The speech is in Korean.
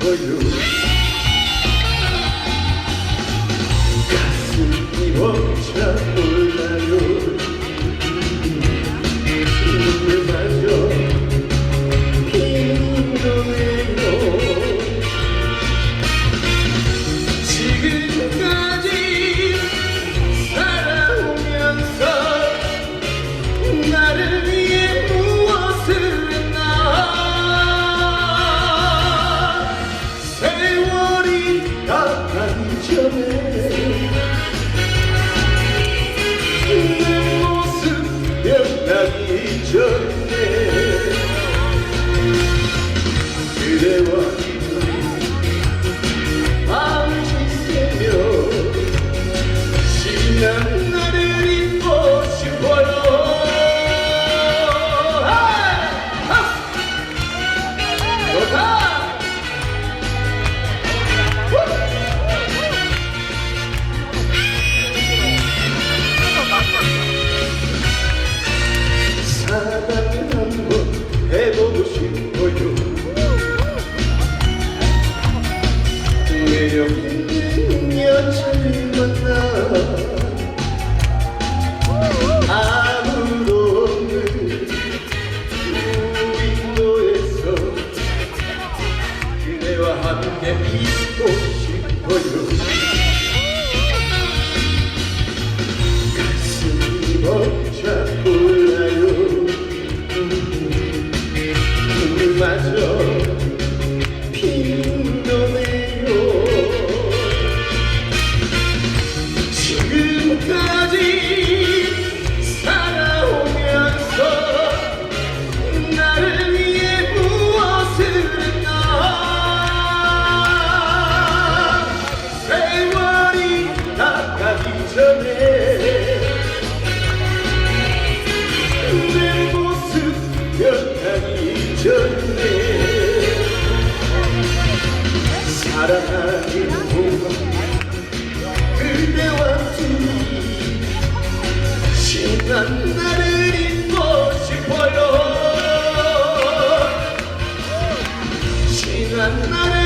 for you 가슴이 벅차 Thank you. 되어 백년 만나 전에 내 모습 변하기 전에 사랑하는 동안 그대와 둘이 지난 날을 잊고 싶어요. 지난 날을